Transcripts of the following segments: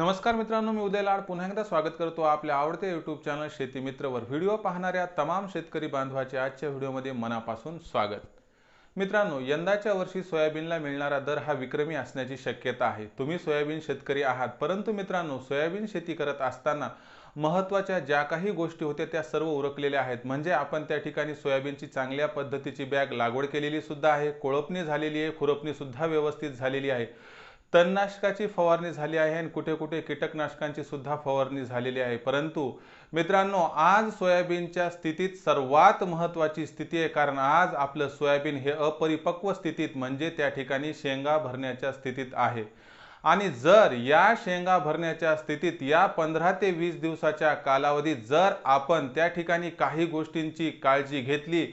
नमस्कार मित्रांनो मी उदय लाड. पुन्हा एकदा स्वागत करतो आपल्या आवडत्या यूट्यूब चॅनल शेती मित्रवर. व्हिडिओ पाहणाऱ्या तमाम शेतकरी बांधवाचे आजच्या व्हिडिओमध्ये मनापासून स्वागत. मित्रांनो यंदाच्या वर्षी सोयाबीनला मिळणारा दर हा विक्रमी असण्याची शक्यता आहे. तुम्ही सोयाबीन शेतकरी आहात परंतु मित्रांनो सोयाबीन शेती करत असताना महत्त्वाच्या ज्या काही गोष्टी होत्या त्या सर्व उरकलेल्या आहेत. म्हणजे आपण त्या ठिकाणी सोयाबीनची चांगल्या पद्धतीची बॅग लागवड केलेली सुद्धा आहे कोळपणी झालेली आहे खुरपणी सुद्धा व्यवस्थित झालेली आहे. तणनाशकाची फवारणी झाली आहे आणि कुठे कुठे कीटकनाशकांची सुद्धा फवारणी झालेली आहे. परंतु मित्रांनो आज सोयाबीनच्या स्थितीत सर्वात महत्त्वाची स्थिती आहे कारण आज आपलं सोयाबीन हे अपरिपक्व स्थितीत म्हणजे त्या ठिकाणी शेंगा भरण्याच्या स्थितीत आहे. आणि जर या शेंगा भरण्याच्या स्थितीत या पंधरा ते वीस दिवसाच्या कालावधीत जर आपण त्या ठिकाणी काही गोष्टींची काळजी घेतली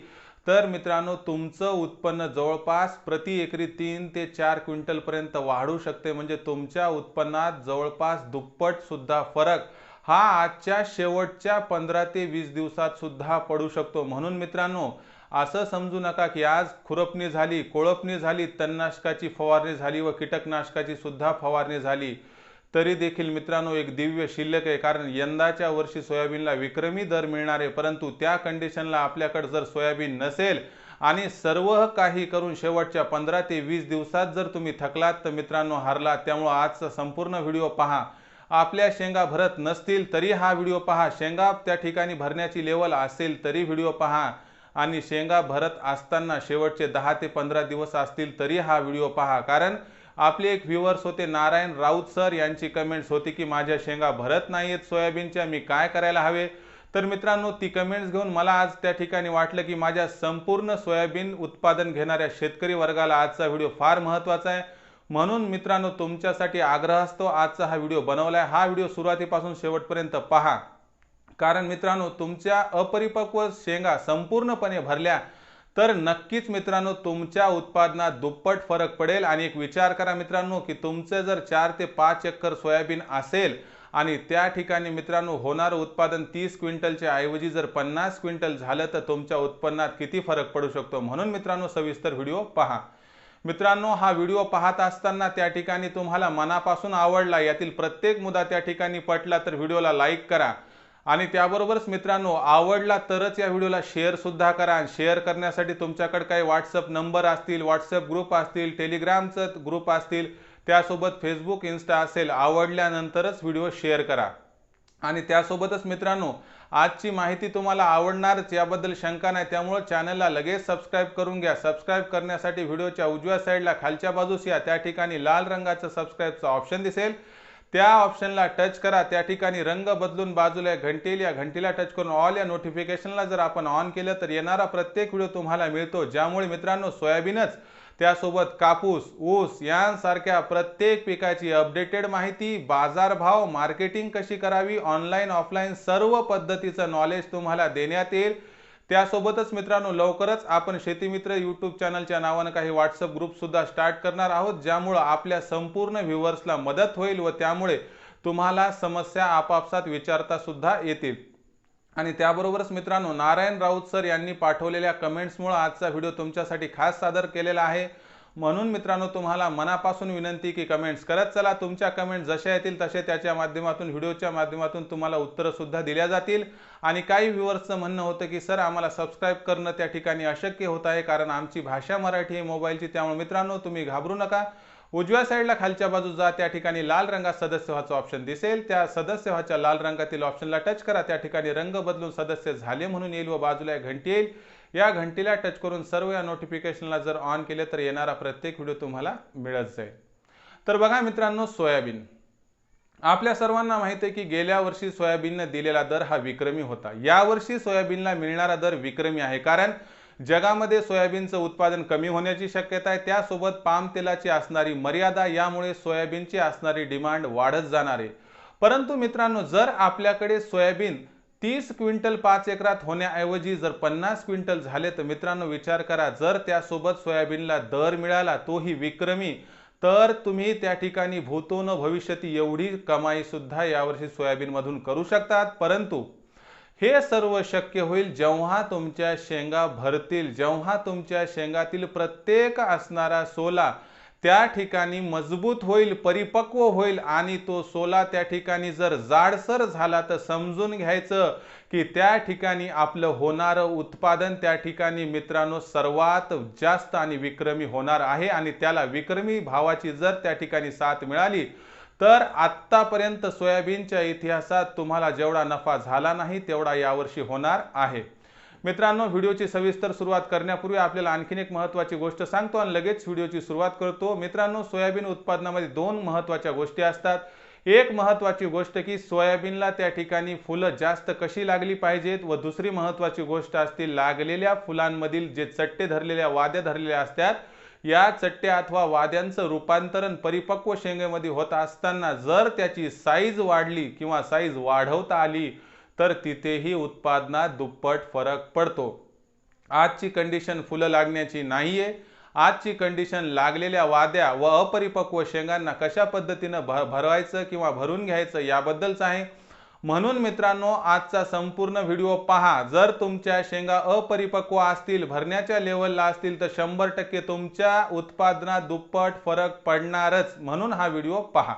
तर मित्रांनो तुमचं उत्पन्न जवळपास प्रति एकरी तीन ते चार क्विंटलपर्यंत वाढू शकते. म्हणजे तुमच्या उत्पन्नात जवळपास दुप्पट सुद्धा फरक हा आजच्या शेवटच्या पंधरा ते वीस दिवसात सुद्धा पडू शकतो. म्हणून मित्रांनो असं समजू नका की आज खुरपणी झाली कोळपणी झाली तणनाशकाची फवारणी झाली व कीटकनाशकाची सुद्धा फवारणी झाली. तरी देखील मित्रांनो एक दिव्य शिल्लक आहे. कारण यंदाच्या वर्षी सोयाबीनला विक्रमी दर मिळणार आहे. परंतु त्या कंडिशनला आपल्याकडे जर सोयाबीन नसेल आणि सर्व काही करून शेवटच्या पंधरा ते वीस दिवसात जर तुम्ही थकलात तर मित्रांनो हारलात. त्यामुळं आजचा संपूर्ण व्हिडिओ पहा. आपल्या शेंगा भरत नसतील तरी हा व्हिडिओ पहा. शेंगा त्या ठिकाणी भरण्याची लेवल असेल तरी व्हिडिओ पहा. आणि शेंगा भरत असताना शेवटचे दहा ते पंधरा दिवस असतील तरी हा व्हिडिओ पहा. कारण आपले एक व्ह्युअर्स होते नारायण राऊत सर यांची कमेंट्स होती की माझ्या शेंगा भरत नाही आहेत सोयाबीनच्या मी काय करायला हवे? तर मित्रांनो ती कमेंट्स घेऊन मला आज त्या ठिकाणी वाटलं की माझ्या संपूर्ण सोयाबीन उत्पादन घेणाऱ्या शेतकरी वर्गाला आजचा व्हिडिओ फार महत्त्वाचा आहे. म्हणून मित्रांनो तुमच्यासाठी आग्रह असतो आजचा हा व्हिडिओ बनवला आहे हा व्हिडिओ सुरुवातीपासून शेवटपर्यंत पहा. कारण मित्रांनो तुमच्या अपरिपक्व शेंगा संपूर्णपणे भरल्या तर नक्कीच मित्रांनो तुमच्या उत्पादनात दुप्पट फरक पडेल आणि एक विचार करा मित्रांनो की तुमचं जर चार ते पाच एकर सोयाबीन असेल आणि त्या ठिकाणी मित्रांनो होणारं उत्पादन तीस क्विंटलच्या ऐवजी जर पन्नास क्विंटल झालं तर तुमच्या उत्पन्नात किती फरक पडू शकतो? म्हणून मित्रांनो सविस्तर व्हिडिओ पहा. मित्रांनो हा व्हिडिओ पाहत असताना त्या ठिकाणी तुम्हाला मनापासून आवडला यातील प्रत्येक मुद्दा त्या ठिकाणी पटला तर व्हिडिओला लाईक करा. आणि त्याबरोबरच मित्रांनो आवडला तरच या व्हिडिओला शेअरसुद्धा करा. आणि शेअर करण्यासाठी तुमच्याकडे काही व्हॉट्सअप नंबर असतील व्हॉट्सअप ग्रुप असतील टेलिग्रामचं ग्रुप असतील त्यासोबत फेसबुक इन्स्टा असेल आवडल्यानंतरच व्हिडिओ शेअर करा. आणि त्यासोबतच मित्रांनो आजची माहिती तुम्हाला आवडणारच याबद्दल शंका नाही. त्यामुळं चॅनलला लगेच सबस्क्राईब करून घ्या. सबस्क्राईब करण्यासाठी व्हिडिओच्या उजव्या साईडला खालच्या बाजूस या. त्या ठिकाणी लाल रंगाचं सबस्क्राईबचं ऑप्शन दिसेल. त्या ऑप्शनला टच करा. त्या ठिकाणी रंग बदलून बाजूला घंटेल या घंटीला टच करून ऑल या नोटिफिकेशनला जर आपण ऑन केलं तर येणारा प्रत्येक व्हिडिओ तुम्हाला मिळतो. ज्यामुळे मित्रांनो सोयाबीनच त्यासोबत कापूस ऊस यांसारख्या प्रत्येक पिकाची अपडेटेड माहिती बाजारभाव मार्केटिंग कशी करावी ऑनलाईन ऑफलाईन सर्व पद्धतीचं नॉलेज तुम्हाला देण्यात येईल. त्यासोबतच मित्रांनो लवकरच आपण शेतीमित्र यूट्यूब चॅनलच्या नावानं काही व्हॉट्सअप ग्रुपसुद्धा स्टार्ट करणार आहोत ज्यामुळं आपल्या संपूर्ण व्ह्युअर्सला मदत होईल व त्यामुळे तुम्हाला समस्या आपापसात विचारता सुद्धा येतील. आणि त्याबरोबरच मित्रांनो नारायण राऊत सर यांनी पाठवलेल्या कमेंट्समुळे आजचा व्हिडिओ तुमच्यासाठी खास सादर केलेला आहे. म्हणून मित्रांनो तुम्हाला मनापासून विनंती की कमेंट्स करत चला. तुमच्या कमेंट जशा येतील तसे त्याच्या माध्यमातून व्हिडिओच्या माध्यमातून तुम्हाला उत्तरंसुद्धा दिल्या जातील. आणि काही व्ह्युअर्सचं म्हणणं होतं की सर आम्हाला सबस्क्राईब करणं त्या ठिकाणी अशक्य होत आहे कारण आमची भाषा मराठी आहे मोबाईलची. त्यामुळे मित्रांनो तुम्ही घाबरू नका. उजव्या साईडला खालच्या बाजू जा. त्या ठिकाणी लाल रंगात सदस्य व्हाचं ऑप्शन दिसेल. त्या सदस्य व्हाच्या लाल रंगातील ऑप्शनला टच करा. त्या ठिकाणी रंग बदलून सदस्य झाले म्हणून येईल व बाजूला घंटी येईल. या घंटीला टच करून सर्व या नोटिफिकेशनला जर ऑन केले तर येणारा प्रत्येक व्हिडिओ तुम्हाला मिळत जाईल. तर बघा मित्रांनो सोयाबीन. आपल्या सर्वांना माहिती आहे की गेल्या वर्षी सोयाबीननं दिलेला दर हा विक्रमी होता. यावर्षी सोयाबीनला मिळणारा दर विक्रमी आहे. कारण जगामध्ये सोयाबीनचं उत्पादन कमी होण्याची शक्यता आहे. त्यासोबत पाम तेलाची असणारी मर्यादा यामुळे सोयाबीनची असणारी डिमांड वाढत जाणार आहे. परंतु मित्रांनो जर आपल्याकडे सोयाबीन तीस क्विंटल पाच एकरात होण्याऐवजी जर पन्नास क्विंटल झाले तर मित्रांनो विचार करा जर त्यासोबत सोयाबीनला दर मिळाला तोही विक्रमी तर तुम्ही त्या ठिकाणी भूतो न भविष्यती एवढी कमाईसुद्धा यावर्षी सोयाबीनमधून करू शकतात. परंतु हे सर्व शक्य होईल जेव्हा तुमच्या शेंगा भरतील जेव्हा तुमच्या शेंगातील प्रत्येक असणारा सोला त्या ठिकाणी मजबूत होईल परिपक्व होईल आणि तो सोला त्या ठिकाणी जर जाडसर झाला तर समजून घ्यायचं की त्या ठिकाणी आपलं होणारं उत्पादन त्या ठिकाणी मित्रांनो सर्वात जास्त आणि विक्रमी होणार आहे आणि त्याला विक्रमी भावाची जर त्या ठिकाणी साथ मिळाली तर आत्तापर्यंत सोयाबीनच्या इतिहासात तुम्हाला जेवढा नफा झाला नाही तेवढा यावर्षी होणार आहे. मित्रांनो व्हिडिओची सविस्तर सुरुवात करण्यापूर्वी आपल्याला आणखीन एक महत्त्वाची गोष्ट सांगतो आणि लगेच व्हिडिओची सुरुवात करतो. मित्रांनो सोयाबीन उत्पादनामध्ये दोन महत्त्वाच्या गोष्टी असतात. एक महत्त्वाची गोष्ट की सोयाबीनला त्या ठिकाणी फुलं जास्त कशी लागली पाहिजेत व दुसरी महत्त्वाची गोष्ट असते लागलेल्या फुलांमधील जे चट्टे धरलेल्या वाद्या धरलेल्या असतात या चट्ट्या अथवा वाद्यांचं रूपांतरण परिपक्व शेंगेमध्ये होत असताना जर त्याची साईज वाढली किंवा साईज वाढवता आली तर तिथेही उत्पादनात दुप्पट फरक पडतो. आजची कंडिशन फुलं लागण्याची नाही आहे आजची कंडिशन लागलेल्या वाद्या व अपरिपक्व शेंगांना कशा पद्धतीनं भ भरवायचं किंवा भरून घ्यायचं याबद्दलच आहे. म्हणून मित्रांनो आजचा संपूर्ण व्हिडिओ पहा. जर तुमच्या शेंगा अपरिपक्व असतील भरण्याच्या लेवलला असतील तर शंभर टक्के तुमच्या उत्पादनात दुप्पट फरक पडणारच. म्हणून हा व्हिडिओ पहा.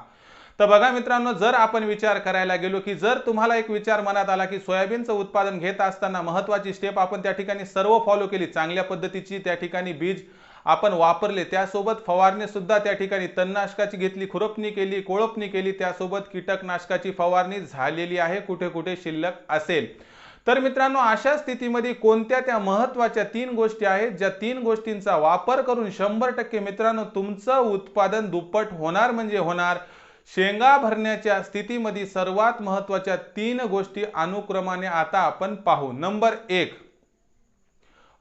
तर बघा मित्रांनो जर आपण विचार करायला गेलो की जर तुम्हाला एक विचार मनात आला की सोयाबीनचं उत्पादन घेत असताना महत्वाची स्टेप आपण त्या ठिकाणी सर्व फॉलो केली चांगल्या पद्धतीची त्या ठिकाणी बीज आपण वापरले त्यासोबत फवारणी सुद्धा त्या ठिकाणी तणनाशकाची घेतली खुरपणी केली कोळपणी केली त्यासोबत कीटकनाशकाची फवारणी झालेली आहे कुठे कुठे शिल्लक असेल. तर मित्रांनो अशा स्थितीमध्ये कोणत्या त्या महत्त्वाच्या तीन गोष्टी आहेत ज्या तीन गोष्टींचा वापर करून शंभर टक्के मित्रांनो तुमचं उत्पादन दुप्पट होणार म्हणजे होणार? शेंगा भरण्याच्या स्थितीमध्ये सर्वात महत्त्वाच्या तीन गोष्टी अनुक्रमाने आता आपण पाहू. नंबर एक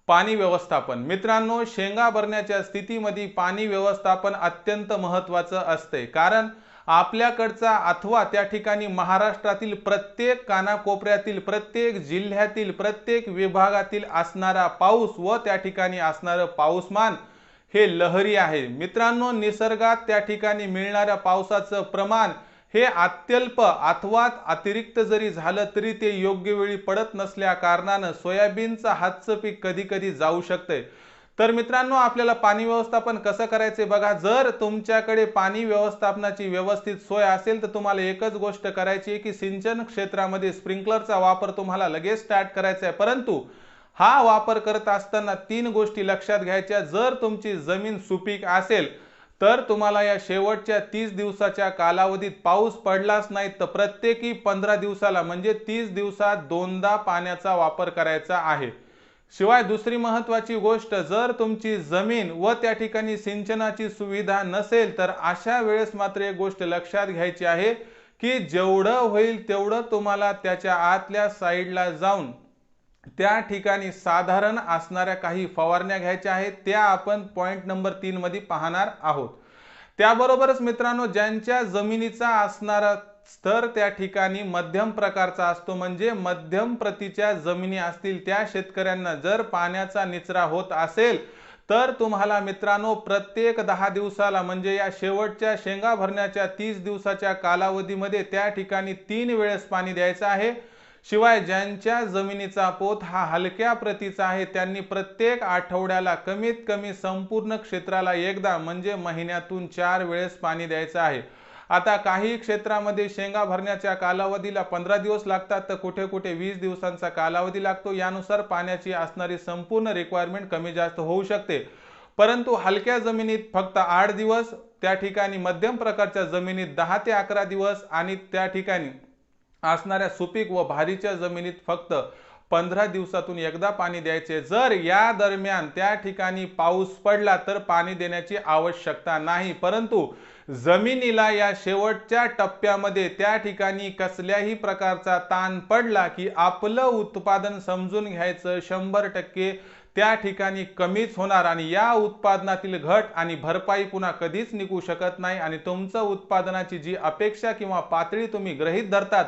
पाणी व्यवस्थापन. मित्रांनो शेंगा भरण्याच्या स्थितीमध्ये पाणी व्यवस्थापन अत्यंत महत्वाचं असते. कारण आपल्याकडचा अथवा त्या ठिकाणी महाराष्ट्रातील प्रत्येक कानाकोपऱ्यातील प्रत्येक जिल्ह्यातील प्रत्येक विभागातील असणारा पाऊस व त्या ठिकाणी असणारं पाऊसमान हे लहरी आहे. मित्रांनो निसर्गात त्या ठिकाणी मिळणाऱ्या पावसाचं प्रमाण हे अत्यल्प अथवा अतिरिक्त जरी झालं तरी ते योग्य वेळी पडत नसल्या कारणानं सोयाबीनचं हातचं पीक कधी कधी जाऊ शकते. तर मित्रांनो आपल्याला पाणी व्यवस्थापन कसं करायचे बघा. जर तुमच्याकडे पाणी व्यवस्थापनाची व्यवस्थित सोय असेल तर तुम्हाला एकच गोष्ट करायची आहे की सिंचन क्षेत्रामध्ये स्प्रिंकलरचा वापर तुम्हाला लगेच स्टार्ट करायचा आहे. परंतु हा वापर करत असताना तीन गोष्टी लक्षात घ्यायच्या. जर तुमची जमीन सुपीक असेल तर तुम्हाला या शेवटच्या तीस दिवसाच्या कालावधीत पाऊस पडलाच नाही तर प्रत्येकी पंधरा दिवसाला म्हणजे तीस दिवसात दोनदा पाण्याचा वापर करायचा आहे. शिवाय दुसरी महत्त्वाची गोष्ट जर तुमची जमीन व त्या ठिकाणी सिंचनाची सुविधा नसेल तर अशा वेळेस मात्र एक गोष्ट लक्षात घ्यायची आहे की जेवढं होईल तेवढं तुम्हाला त्याच्या आतल्या साईडला जाऊन त्या ठिकाणी साधारण असणाऱ्या काही फवारण्या घ्यायच्या आहेत त्या आपण पॉईंट नंबर तीनमध्ये पाहणार आहोत. त्याबरोबरच मित्रांनो ज्यांच्या जमिनीचा असणारा स्तर त्या ठिकाणी मध्यम प्रकारचा असतो म्हणजे मध्यम प्रतीच्या जमिनी असतील त्या शेतकऱ्यांना जर पाण्याचा निचरा होत असेल तर तुम्हाला मित्रांनो प्रत्येक दहा दिवसाला म्हणजे या शेवटच्या शेंगा भरण्याच्या तीस दिवसाच्या कालावधीमध्ये त्या ठिकाणी तीन वेळेस पाणी द्यायचं आहे. शिवाय ज्यांच्या जमिनीचा पोत हा हलक्या प्रतीचा आहे त्यांनी प्रत्येक आठवड्याला कमीत कमी संपूर्ण क्षेत्राला एकदा म्हणजे महिन्यातून चार वेळेस पाणी द्यायचं आहे. आता काही क्षेत्रामध्ये शेंगा भरण्याच्या कालावधीला पंधरा दिवस लागतात तर कुठे कुठे वीस दिवसांचा कालावधी लागतो. यानुसार पाण्याची असणारी संपूर्ण रिक्वायरमेंट कमी जास्त होऊ शकते. परंतु हलक्या जमिनीत फक्त आठ दिवस त्या ठिकाणी मध्यम प्रकारच्या जमिनीत दहा ते अकरा दिवस आणि त्या ठिकाणी असणाऱ्या सुपीक व भारीच्या जमिनीत फक्त पंधरा दिवसातून एकदा पाणी द्यायचे. जर या दरम्यान त्या ठिकाणी पाऊस पडला तर पाणी देण्याची आवश्यकता नाही. परंतु जमिनीला या शेवटच्या टप्प्यामध्ये त्या ठिकाणी कसल्याही प्रकारचा ताण पडला की आपलं उत्पादन समजून घ्यायचं शंभर टक्के त्या ठिकाणी कमीच होणार आणि या उत्पादनातील घट आणि भरपाई पुन्हा कधीच निघू शकत नाही आणि तुमचं उत्पादनाची जी अपेक्षा किंवा पातळी तुम्ही गृहीत धरतात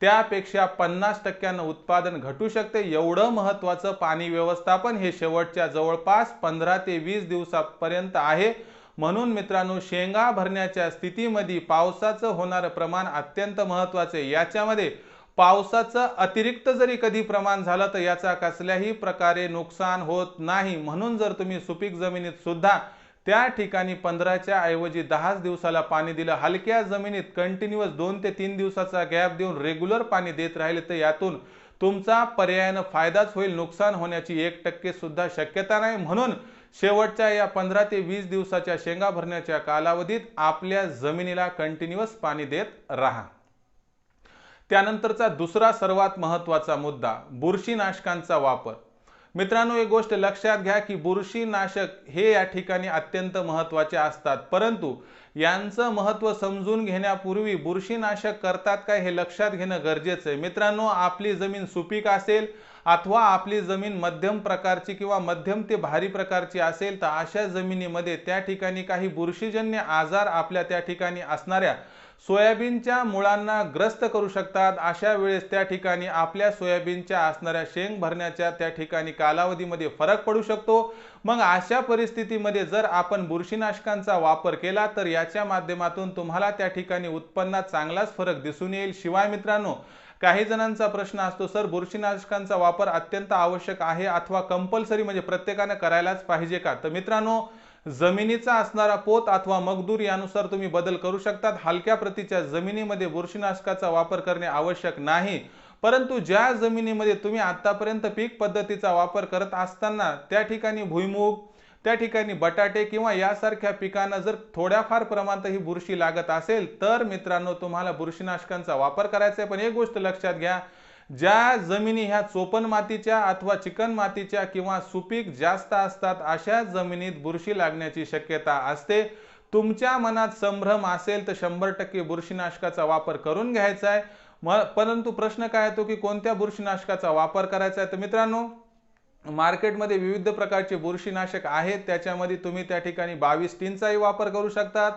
त्यापेक्षा पन्नास टक्क्यानं उत्पादन घटू शकते. एवढं महत्वाचं पाणी व्यवस्थापन हे शेवटच्या जवळपास पंधरा ते वीस दिवसापर्यंत आहे. म्हणून मित्रांनो शेंगा भरण्याच्या स्थितीमध्ये पावसाचं होणारं प्रमाण अत्यंत महत्वाचं आहे. याच्यामध्ये पावसाचं अतिरिक्त जरी कधी प्रमाण झालं तर याचा कसल्याही प्रकारे नुकसान होत नाही. म्हणून जर तुम्ही सुपीक जमिनीत सुद्धा त्या ठिकाणी पंधराच्या ऐवजी दहाच दिवसाला पाणी दिलं हलक्या जमिनीत कंटिन्युअस दोन ते तीन दिवसाचा गॅप देऊन रेग्युलर पाणी देत राहिले तर यातून तुमचा पर्यायानं फायदाच होईल नुकसान होण्याची एक टक्के सुद्धा शक्यता नाही. म्हणून शेवटच्या या पंधरा ते वीस दिवसाच्या शेंगा भरण्याच्या कालावधीत आपल्या जमिनीला कंटिन्युअस पाणी देत राहा. त्यानंतरचा दुसरा सर्वात महत्त्वाचा मुद्दा बुरशीनाशकांचा वापर. मित्रांनो एक गोष्ट लक्षात घ्या की बुरशीनाशक हे या ठिकाणी अत्यंत महत्त्वाचे असतात. परंतु यांचं महत्त्व समजून घेण्यापूर्वी बुरशीनाशक करतात काय हे लक्षात घेणं गरजेचं आहे. मित्रांनो आपली जमीन सुपीक असेल अथवा आपली जमीन मध्यम प्रकारची किंवा मध्यम ते भारी प्रकारची असेल तर अशा जमिनीमध्ये त्या ठिकाणी काही बुरशीजन्य आजार आपल्या त्या ठिकाणी असणाऱ्या सोयाबीनच्या मुळांना ग्रस्त करू शकतात. अशा वेळेस त्या ठिकाणी आपल्या सोयाबीनच्या असणाऱ्या शेंग भरण्याच्या त्या ठिकाणी कालावधीमध्ये फरक पडू शकतो. मग अशा परिस्थितीमध्ये जर आपण बुरशीनाशकांचा वापर केला तर याच्या माध्यमातून तुम्हाला त्या ठिकाणी उत्पन्नात चांगलाच फरक दिसून येईल. शिवाय मित्रांनो काही जणांचा प्रश्न असतो सर बुरशीनाशकांचा वापर अत्यंत आवश्यक आहे अथवा कंपल्सरी म्हणजे प्रत्येकानं करायलाच पाहिजे का? तर मित्रांनो जमिनीचा असणारा पोत अथवा मगदूर यानुसार तुम्ही बदल करू शकतात. हलक्या प्रतीच्या जमिनीमध्ये बुरशीनाशकाचा वापर करणे आवश्यक नाही. परंतु ज्या जमिनीमध्ये तुम्ही आतापर्यंत पीक पद्धतीचा वापर करत असताना त्या ठिकाणी भुईमुग त्या ठिकाणी बटाटे किंवा यासारख्या पिकांना जर थोड्याफार प्रमाणात ही बुरशी लागत असेल तर मित्रांनो तुम्हाला बुरशीनाशकांचा वापर करायचा आहे. पण एक गोष्ट लक्षात घ्या ज्या जमिनी ह्या चोपन मातीच्या अथवा चिकन मातीच्या किंवा सुपीक जास्त असतात अशा जमिनीत बुरशी लागण्याची शक्यता असते. तुमच्या मनात संभ्रम असेल तर शंभर टक्के बुरशीनाशकाचा वापर करून घ्यायचा आहे. परंतु प्रश्न काय येतो की कोणत्या बुरशीनाशकाचा वापर करायचा आहे? तर मित्रांनो मार्केटमध्ये विविध प्रकारचे बुरशीनाशक आहेत. त्याच्यामध्ये तुम्ही त्या ठिकाणी बावीस टीनचाही वापर करू शकतात.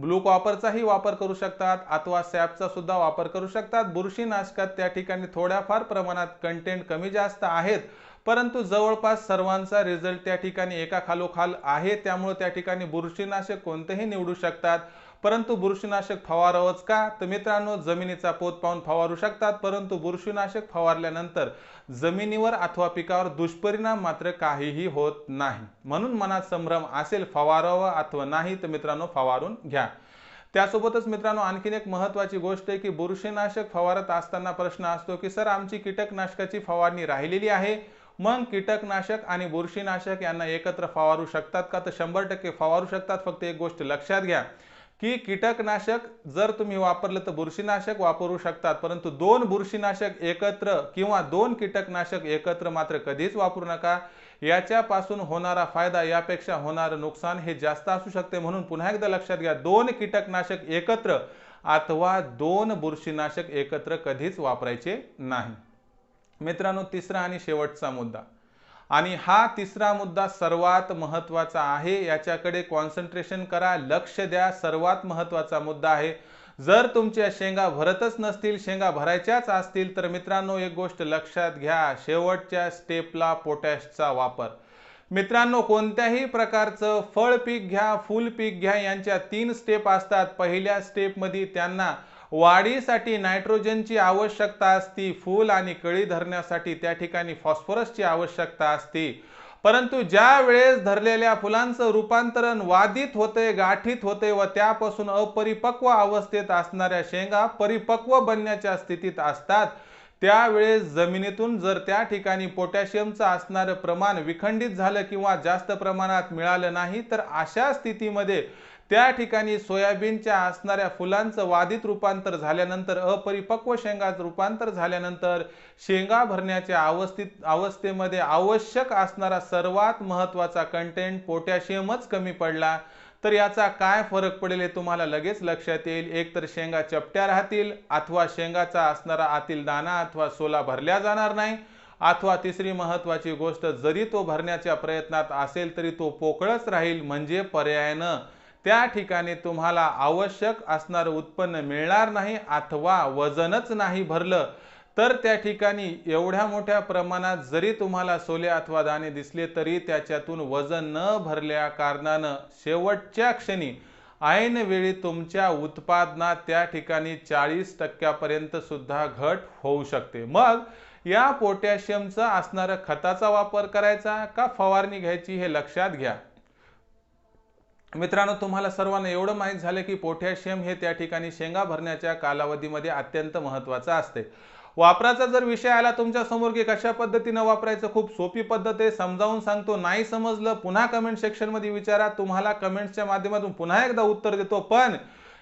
ब्लू कॉपरचाही वापर करू शकतात अथवा सॅपचा सुद्धा वापर करू शकतात. बुरशीनाशकात त्या ठिकाणी थोड्याफार प्रमाणात कंटेंट कमी जास्त आहेत. परंतु जवळपास सर्वांचा रिझल्ट त्या ठिकाणी एका खालोखाल आहे. त्यामुळे त्या ठिकाणी बुरशीनाशक कोणतेही निवडू शकतात. परंतु बुरशीनाशक फवारावंच का? तर मित्रांनो जमिनीचा पोत पाहून फवारू शकतात परंतु बुरशीनाशक फवारल्यानंतर जमिनीवर अथवा पिकावर दुष्परिणाम मात्र काहीही होत नाही. म्हणून मनात संभ्रम असेल फवारावं अथवा नाही तर मित्रांनो फवारून घ्या. त्यासोबतच मित्रांनो आणखीन एक महत्वाची गोष्ट आहे की बुरशीनाशक फवारत असताना प्रश्न असतो की सर आमची कीटकनाशकाची फवारणी राहिलेली आहे? मग कीटकनाशक आणि बुरशीनाशक यांना एकत्र फवारू शकतात का? तर शंभर टक्के फवारू शकतात. फक्त एक गोष्ट लक्षात घ्या. की कीटकनाशक जर तुम्ही वापरलं तर बुरशीनाशक वापरू शकतात परंतु दोन बुरशीनाशक एकत्र किंवा दोन कीटकनाशक एकत्र मात्र कधीच वापरू नका. याच्यापासून होणारा फायदा यापेक्षा होणारं नुकसान हे जास्त असू शकते. म्हणून पुन्हा एकदा लक्षात घ्या दोन कीटकनाशक एकत्र अथवा दोन बुरशीनाशक एकत्र कधीच वापरायचे नाही. मित्रांनो तिसरा आणि शेवटचा मुद्दा. आणि हा तिसरा मुद्दा सर्वात महत्त्वाचा आहे. याच्याकडे कॉन्सन्ट्रेशन करा लक्ष द्या. सर्वात महत्त्वाचा मुद्दा आहे. जर तुमच्या शेंगा भरतच नसतील शेंगा भरायच्याच असतील तर मित्रांनो एक गोष्ट लक्षात घ्या. शेवटच्या स्टेपला पोटॅशचा वापर. मित्रांनो कोणत्याही प्रकारचं फळ पीक घ्या फुल पीक घ्या यांच्या तीन स्टेप असतात. पहिल्या स्टेपमध्ये त्यांना वाढीसाठी नायट्रोजनची आवश्यकता असती फूल आणि कळी धरण्यासाठी त्या ठिकाणी फॉस्फरसची आवश्यकता असते. परंतु ज्या वेळेस धरलेल्या फुलांचं रूपांतरण वादित होते गाठीत होते व त्यापासून अपरिपक्व अवस्थेत असणाऱ्या शेंगा परिपक्व बनण्याच्या स्थितीत असतात त्यावेळेस जमिनीतून जर त्या ठिकाणी पोटॅशियमचं असणारं प्रमाण विखंडित झालं किंवा जास्त प्रमाणात मिळालं नाही तर अशा स्थितीमध्ये त्या ठिकाणी सोयाबीनच्या असणाऱ्या फुलांचं वादित रूपांतर झाल्यानंतर अपरिपक्व शेंगात रूपांतर झाल्यानंतर शेंगा भरण्याच्या अवस्थित अवस्थेमध्ये आवश्यक असणारा सर्वात महत्त्वाचा कंटेंट पोटॅशियमच कमी पडला. तर याचा काय फरक पडेल हे तुम्हाला लगेच लक्षात येईल. एक तर शेंगा चपट्या राहतील अथवा शेंगाचा असणारा आतील दाना अथवा सोला भरल्या जाणार नाही अथवा तिसरी महत्त्वाची गोष्ट जरी तो भरण्याच्या प्रयत्नात असेल तरी तो पोकळच राहील म्हणजे पर्यायानं. त्या ठिकाणी तुम्हाला आवश्यक असणारं उत्पन्न मिळणार नाही अथवा वजनच नाही भरलं तर त्या ठिकाणी एवढ्या मोठ्या प्रमाणात जरी तुम्हाला सोले अथवा दाणे दिसले तरी त्याच्यातून वजन न भरल्या कारणानं शेवटच्या क्षणी ऐन वेळी तुमच्या उत्पादनात त्या ठिकाणी चाळीस टक्क्यापर्यंत सुद्धा घट होऊ शकते. मग या पोटॅशियमचा असणारा खताचा वापर करायचा का फवारणी घ्यायची हे लक्षात घ्या. मित्रांनो तुम्हाला सर्वांना एवढं माहीत झालं की पोटॅशियम हे त्या ठिकाणी शेंगा भरण्याच्या कालावधीमध्ये अत्यंत महत्त्वाचं असते. वापराचा जर विषय आला तुमच्यासमोर की कशा पद्धतीनं वापरायचं खूप सोपी पद्धत आहे समजावून सांगतो नाही समजलं पुन्हा कमेंट सेक्शनमध्ये विचारा तुम्हाला कमेंट्सच्या माध्यमातून पुन्हा एकदा उत्तर देतो पण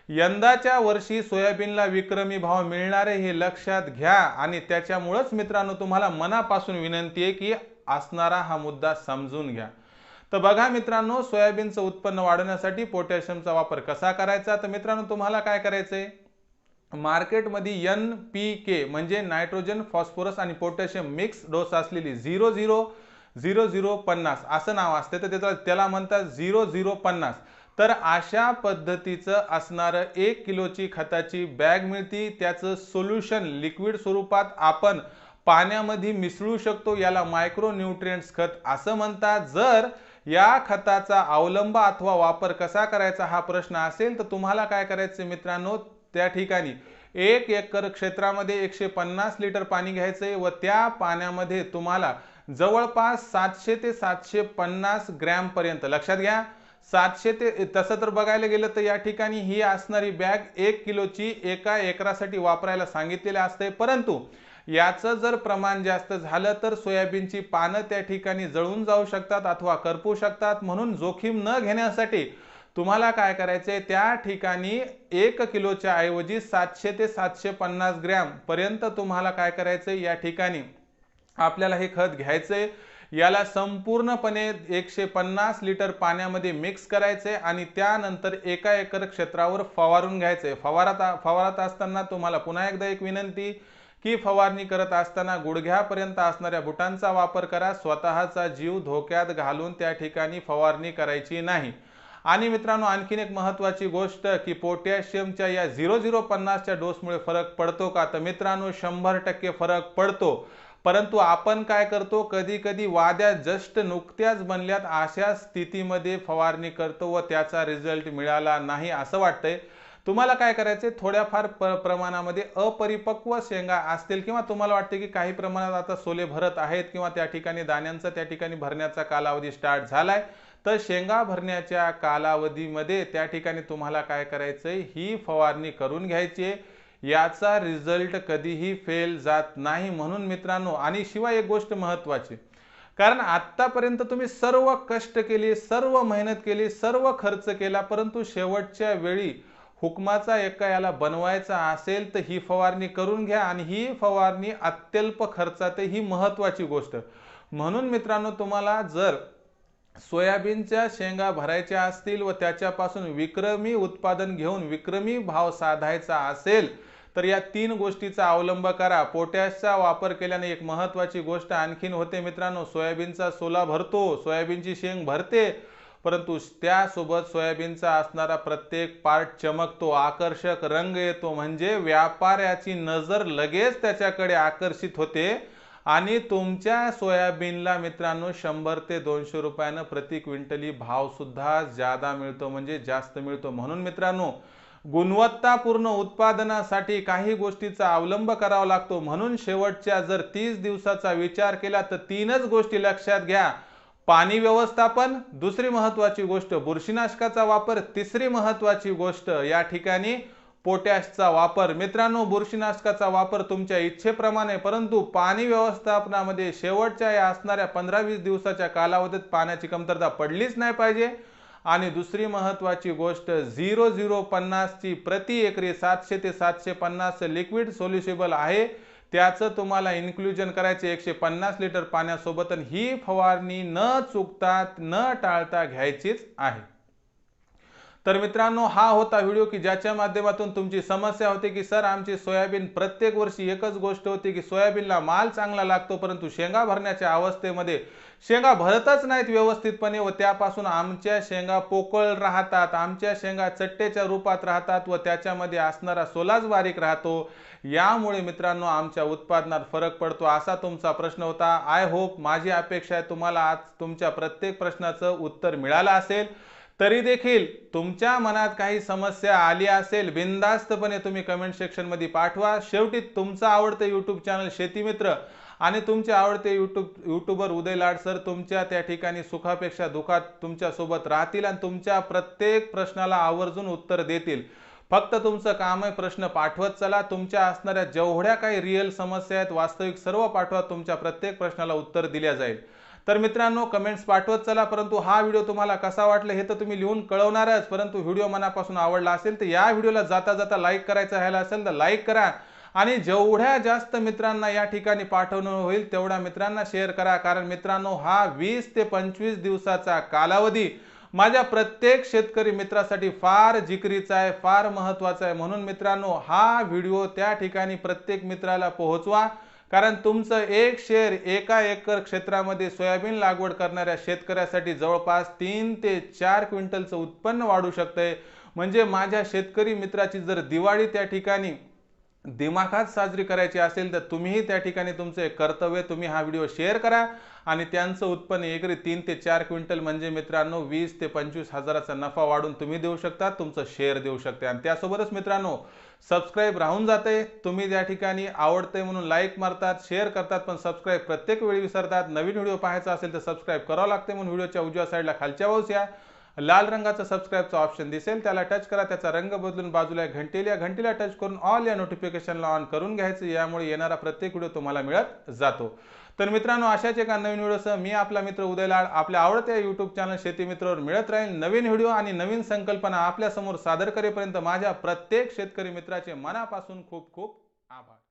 यंदाच्या वर्षी सोयाबीनला विक्रमी भाव मिळणारे हे लक्षात घ्या आणि त्याच्यामुळंच मित्रांनो तुम्हाला मनापासून विनंती आहे की असणारा हा मुद्दा समजून घ्या. तर बघा मित्रांनो सोयाबीनचं उत्पन्न वाढवण्यासाठी पोटॅशियमचा वापर कसा करायचा? तर मित्रांनो तुम्हाला काय करायचंय? मार्केटमध्ये एन पी के म्हणजे नायट्रोजन फॉस्फरस आणि पोटॅशियम मिक्स डोस असलेली झिरो झिरो झिरो झिरो पन्नास असं नाव असते. तर त्याचा त्याला म्हणतात झिरो झिरो पन्नास. तर अशा पद्धतीचं असणारं एक किलोची खताची बॅग मिळती. त्याचं सोल्युशन लिक्विड स्वरूपात आपण पाण्यामध्ये मिसळू शकतो. याला मायक्रो न्यूट्रिएंट्स खत असं म्हणतात. जर या खताचा अवलंब अथवा वापर कसा करायचा हा प्रश्न असेल तर तुम्हाला काय करायचं मित्रांनो? त्या ठिकाणी एक एकर क्षेत्रामध्ये एकशे पन्नास लिटर पाणी घ्यायचंय व त्या पाण्यामध्ये तुम्हाला जवळपास सातशे ते सातशे पन्नास ग्रॅमपर्यंत लक्षात घ्या सातशे ते तसं तर बघायला गेलं तर या ठिकाणी ही असणारी बॅग एक किलोची एका एकरासाठी वापरायला सांगितलेले असते. परंतु याचं जर प्रमाण जास्त झालं तर सोयाबीनची पानं त्या ठिकाणी जळून जाऊ शकतात अथवा करपू शकतात. म्हणून जोखीम न घेण्यासाठी तुम्हाला काय करायचंय? त्या ठिकाणी एक किलोच्या ऐवजी सातशे ते सातशे पन्नास ग्रॅम पर्यंत तुम्हाला काय करायचंय? या ठिकाणी आपल्याला हे खत घ्यायचंय. याला संपूर्णपणे एकशे पन्नास लिटर पाण्यामध्ये मिक्स करायचे आणि त्यानंतर एका एकर क्षेत्रावर फवारून घ्यायचे फवारात फवारात असताना तुम्हाला पुन्हा एकदा एक विनंती ही फवारणी करत असताना गुडघ्यापर्यंत असणाऱ्या बुटांचा वापर करा. स्वतःचा जीव धोक्यात घालून त्या ठिकाणी फवारणी करायची नाही. आणि मित्रांनो आणखीन एक महत्त्वाची गोष्ट की पोटॅशियमच्या या झिरो झिरो पन्नासच्या डोसमुळे फरक पडतो का? तर मित्रांनो शंभर टक्के फरक पडतो. परंतु आपण काय करतो? कधी कधी वाद्या जस्ट नुकत्याच बनल्यात अशा स्थितीमध्ये फवारणी करतो व त्याचा रिझल्ट मिळाला नाही असं वाटतंय. तुम्हाला काय करायचे थोड्याफार प्रमाणामध्ये अपरिपक्व शेंगा असतील किंवा तुम्हाला वाटते की काही प्रमाणात आता सोले भरत आहेत किंवा त्या ठिकाणी दाण्यांचा त्या ठिकाणी भरण्याचा कालावधी स्टार्ट झालाय तर शेंगा भरण्याच्या कालावधीमध्ये त्या ठिकाणी तुम्हाला काय करायचंय? ही फवारणी करून घ्यायची याचा रिझल्ट कधीही फेल जात नाही म्हणून मित्रांनो आणि शिवाय एक गोष्ट महत्वाची कारण आत्तापर्यंत तुम्ही सर्व कष्ट केले सर्व मेहनत केली सर्व खर्च केला परंतु शेवटच्या वेळी हुकमाचा एका याला बनवायचा असेल तर ही फवारणी करून घ्या आणि ही फवारणी अत्यल्प खर्चात ही महत्त्वाची गोष्ट. म्हणून मित्रांनो तुम्हाला जर सोयाबीनच्या शेंगा भरायच्या असतील व त्याच्यापासून विक्रमी उत्पादन घेऊन विक्रमी भाव साधायचा असेल तर या तीन गोष्टीचा अवलंब करा. पोटॅशचा वापर केल्याने एक महत्त्वाची गोष्ट आणखीन होते मित्रांनो सोयाबीनचा सोला भरतो सोयाबीनची शेंग भरते परंतु त्यासोबत सोयाबीनचा असणारा प्रत्येक पार्ट चमकतो आकर्षक रंग येतो. म्हणजे व्यापाऱ्याची नजर लगेच त्याच्याकडे आकर्षित होते. आणि तुमच्या सोयाबीनला मित्रांनो शंभर ते दोनशे रुपयानं प्रति क्विंटली भावसुद्धा जादा ज्यादा मिळतो म्हणजे जास्त मिळतो. म्हणून मित्रांनो गुणवत्तापूर्ण उत्पादनासाठी काही गोष्टीचा अवलंब करावा लागतो. म्हणून शेवटच्या जर तीस दिवसाचा विचार केला तर तीनच गोष्टी लक्षात घ्या. पाणी व्यवस्थापन दुसरी महत्त्वाची गोष्ट बुरशीनाशकाचा वापर तिसरी महत्त्वाची गोष्ट या ठिकाणी पोटॅशचा वापर. मित्रांनो बुरशीनाशकाचा वापर तुमच्या इच्छेप्रमाणे परंतु पाणी व्यवस्थापनामध्ये शेवटच्या या असणाऱ्या पंधरा वीस दिवसाच्या कालावधीत पाण्याची कमतरता पडलीच नाही पाहिजे. आणि दुसरी महत्त्वाची गोष्ट झिरो झिरो पन्नासची प्रति एकरी सातशे ते सातशे पन्नास लिक्विड सोल्युशेबल आहे. त्याचं तुम्हाला इन्क्लुजन करायचे एकशे पन्नास लिटर पाण्यासोबत ही फवारणी न चुकता न टाळता घ्यायचीच आहे. तर मित्रांनो हा होता व्हिडिओ की ज्याच्या माध्यमातून तुमची समस्या होती की सर आमची सोयाबीन प्रत्येक वर्षी एकच गोष्ट होती की सोयाबीनला माल चांगला लागतो परंतु शेंगा भरण्याच्या अवस्थेमध्ये शेंगा भरतच नाहीत व्यवस्थितपणे व त्यापासून आमच्या शेंगा पोकळ राहतात आमच्या शेंगा चट्टेच्या रूपात राहतात व त्याच्यामध्ये असणारा सोलाच बारीक राहतो. यामुळे मित्रांनो आमच्या उत्पादनात फरक पडतो असा तुमचा प्रश्न होता. आय होप माझी अपेक्षा आहे तुम्हाला आज तुमच्या प्रत्येक प्रश्नाचं उत्तर मिळालं असेल. तरी देखील तुमच्या मनात काही समस्या आली असेल बिंदास्तपणे तुम्ही कमेंट सेक्शनमध्ये पाठवा. शेवटी तुमचं आवडतं यूट्यूब चॅनल शेतीमित्र आणि तुमचे आवडते YouTube YouTuber Uday Lad sir तुमच्या त्या ठिकाणी सुखापेक्षा दुखात तुमच्यासोबत राहतील आणि तुमच्या प्रत्येक प्रश्नाला आवर्जून उत्तर देतील. फक्त तुमचं काम आहे प्रश्न पाठवत चला. तुमच्या असणाऱ्या जेवढ्या काही रिअल समस्या आहेत वास्तविक सर्व पाठवा. तुमच्या प्रत्येक प्रश्नाला उत्तर दिल्या जाईल. तर मित्रांनो कमेंट्स पाठवत चला. परंतु हा व्हिडिओ तुम्हाला कसा वाटला हे तर तुम्ही लिहून कळवणारच. परंतु व्हिडिओ मनापासून आवडला असेल तर या व्हिडिओला जाता जाता लाईक करायचं राहिला असेल तर लाईक करा. आणि जेवढ्या जास्त मित्रांना या ठिकाणी पाठवणं होईल तेवढ्या मित्रांना शेअर करा. कारण मित्रांनो हा वीस ते पंचवीस दिवसाचा कालावधी माझ्या प्रत्येक शेतकरी मित्रासाठी फार जिकरीचा आहे फार महत्त्वाचा आहे. म्हणून मित्रांनो हा व्हिडिओ त्या ठिकाणी प्रत्येक मित्राला पोहोचवा. कारण तुमचं एक शेअर एका एकर क्षेत्रामध्ये सोयाबीन लागवड करणाऱ्या शेतकऱ्यासाठी जवळपास तीन ते चार क्विंटलचं उत्पन्न वाढू शकतंय. म्हणजे माझ्या शेतकरी मित्राची जर दिवाळी त्या ठिकाणी दिमाखात साजरी करायची असेल तर तुम्हीही त्या ठिकाणी तुमचं कर्तव्य तुम्ही हा व्हिडिओ शेअर करा. आणि त्यांचं उत्पन्न एकरी तीन ते चार क्विंटल म्हणजे मित्रांनो वीस ते पंचवीस हजाराचा नफा वाढून तुम्ही देऊ शकता तुमचं शेअर देऊ शकते. आणि त्यासोबतच मित्रांनो सबस्क्राईब राहून जाते. तुम्ही त्या ठिकाणी आवडते म्हणून लाईक मारतात शेअर करतात पण सबस्क्राईब प्रत्येक वेळी विसरतात. नवीन व्हिडिओ पाहायचा असेल तर सबस्क्राईब करावं लागते म्हणून व्हिडिओच्या उजव्या साईडला खालच्या बाजूस या. लाल रंगाचा सबस्क्राईबचा ऑप्शन दिसेल त्याला टच करा. त्याचा रंग बदलून बाजूला घंटेल या घंटीला टच करून ऑल या नोटिफिकेशनला ऑन करून घ्यायचं. यामुळे येणारा प्रत्येक व्हिडिओ तुम्हाला मिळत जातो. तर मित्रांनो अशाच एका नवीन व्हिडिओसह मी आपला मित्र उदय लाड आपल्या आवडत्या युट्यूब चॅनल शेती मित्रवर मिळत राहील नवीन व्हिडिओ आणि नवीन संकल्पना आपल्यासमोर सादर करेपर्यंत माझ्या प्रत्येक शेतकरी मित्राचे मनापासून खूप खूप आभार.